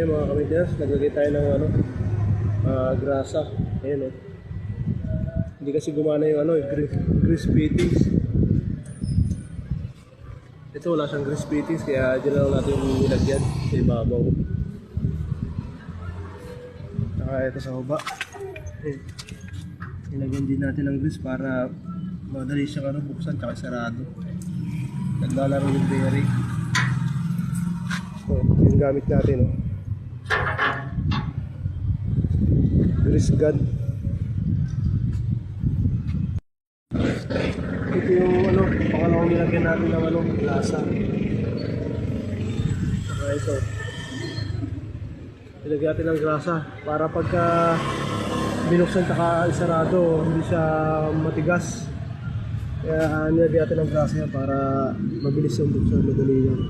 Okay mga kamidyas, naglagay tayo ng ano, ah, grasa. Ayan oh. Hindi kasi gumana yung ano, grease, grease fittings. Ito wala siyang grease fittings kaya dyan lang natin nilagyan sa ibabaw. Saka ito sa baba. Ayan. Nilagyan din natin ng grease para madali siyang ano, buksan tsaka sarado. Naglalaro yung bearing. So, yung gamit natin, oh. Grease gun. Ito yung ano, pangalawang nilagyan natin ng ano, lasa. Saka ito. Nilagyan natin ng grasa para pagka binuksan tsaka isarado, hindi siya matigas. Kaya nilagyan natin ng grasa yan para mabilis yung buksan, madali yan.